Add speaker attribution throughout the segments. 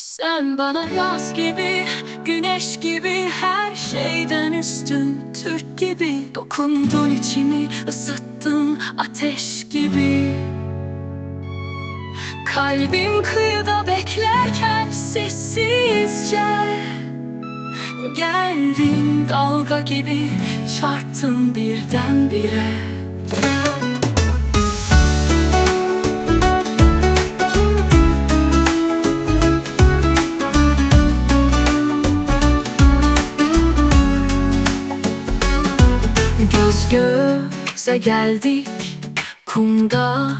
Speaker 1: Sen bana yaz gibi, güneş gibi Her şeyden üstün Türk gibi. Dokundun içimi, ısıttın ateş gibi. Kalbim kıyıda beklerken sessizce Geldin. Dalga gibi çarptın birdenbire göze geldik kumda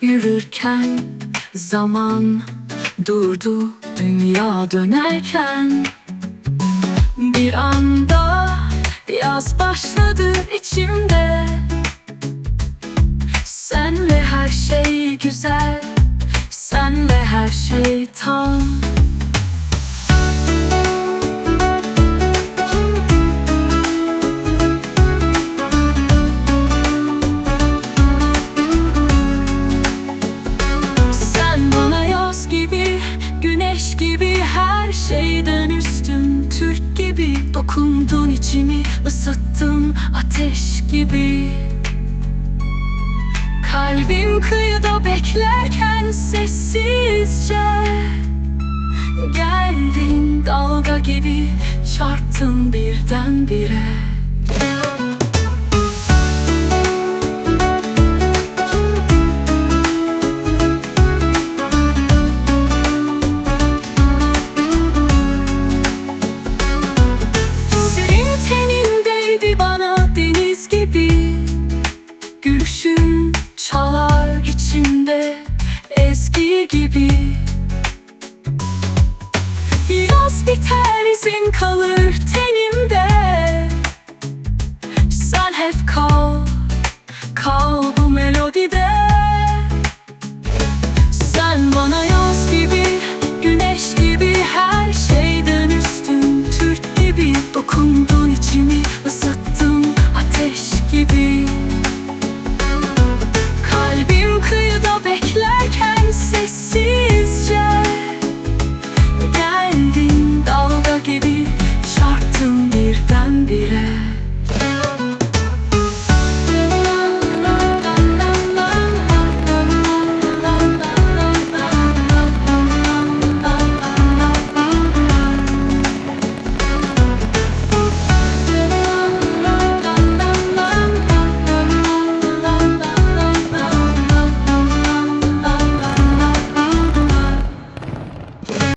Speaker 1: yürürken Zaman durdu dünya dönerken. Bir anda yaz başladı içimde. Senle her şey güzel Senle her şey tam şeyden üstün Türk gibi Dokundun içimi, ısıttın ateş gibi. Kalbim kıyıda beklerken sessizce Geldin dalga gibi çarptın birdenbire gibi. Yaz biter izin kalır tenimde